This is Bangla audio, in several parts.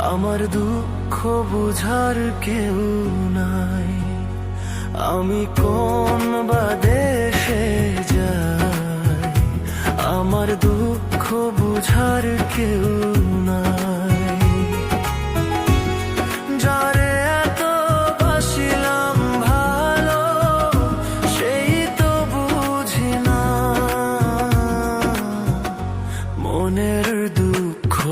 আমার দুঃখ বুঝার কেউ নাই। আমি কোন বা দেশে যাই? আমার দুঃখ বুঝার কেউ নাই। এত ভালো, সেই তো বুঝি না মনের দুঃখ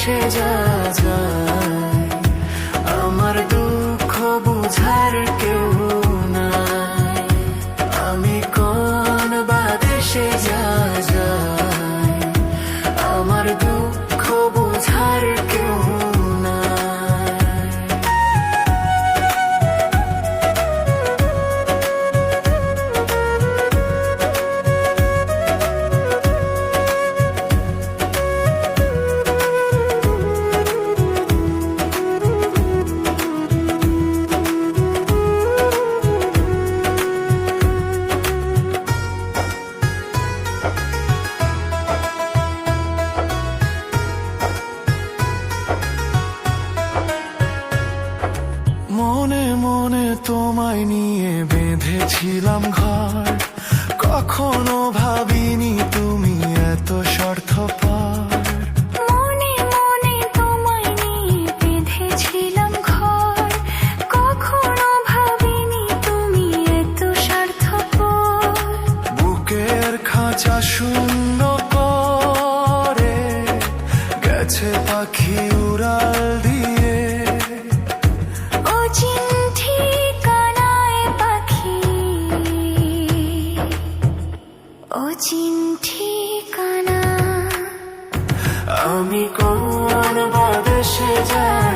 বা দেশে মনে মনে তোমায় নিয়ে বেঁধেছিলাম ঘর। কখনো ভাবিনি তুমি এত স্বার্থপর। খাঁচা শূন্য করে গেছে পাখি উড়াল দিয়ে। ও ঠিকানা। কানা আমি কোন বাদেশে যাই